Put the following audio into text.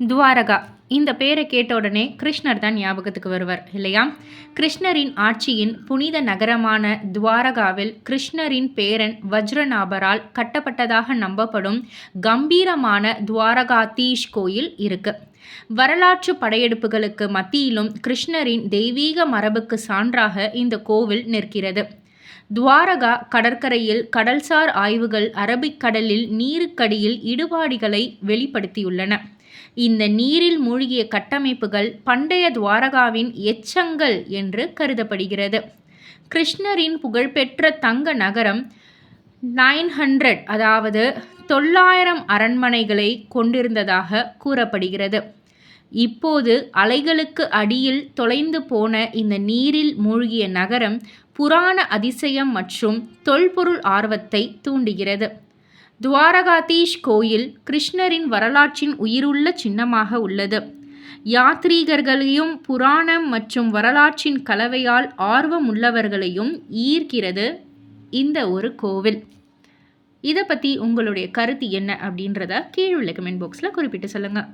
துவாரகா. இந்த பேரை கேட்ட உடனே கிருஷ்ணர் தான் ஞாபகத்துக்கு வருவார் இல்லையா? கிருஷ்ணரின் ஆட்சியின் புனித நகரமான துவாரகாவில் கிருஷ்ணரின் பேரன் வஜ்ரநாபரால் கட்டப்பட்டதாக நம்பப்படும் கம்பீரமான துவாரகாதீஷ் கோயில் இருக்கு. வரலாற்று படையெடுப்புகளுக்கு மத்தியிலும் கிருஷ்ணரின் தெய்வீக மரபுக்கு சான்றாக இந்த கோவில் நிற்கிறது. துவாரகா கடற்கரையில் கடல்சார் ஆய்வுகள் அரபிக்கடலில் நீருக்கடியில் இடுபாடிகளை வெளிப்படுத்தியுள்ளன. இந்த நீரில் மூழ்கிய கட்டமைப்புகள் பண்டைய துவாரகாவின் எச்சங்கள் என்று கருதப்படுகிறது. கிருஷ்ணரின் புகழ்பெற்ற தங்க நகரம் நைன் ஹண்ட்ரட் அதாவது தொள்ளாயிரம் அரண்மனைகளை கொண்டிருந்ததாக கூறப்படுகிறது. இப்போது அலைகளுக்கு அடியில் தொலைந்து போன இந்த நீரில் மூழ்கிய நகரம் புராண அதிசயம் மற்றும் தொல்பொருள் ஆர்வத்தை தூண்டுகிறது. துவாரகாதீஷ் கோயில் கிருஷ்ணரின் வரலாற்றின் உயிருள்ள சின்னமாக உள்ளது. யாத்ரீகர்களையும் புராணம் மற்றும் வரலாற்றின் கலவையால் ஆர்வம் உள்ளவர்களையும் ஈர்க்கிறது இந்த ஒரு கோவில். இதை பற்றி உங்களுடைய கருத்து என்ன அப்படின்றத கீழ் உள்ள கமெண்ட் பாக்ஸில் குறிப்பிட்டு சொல்லுங்கள்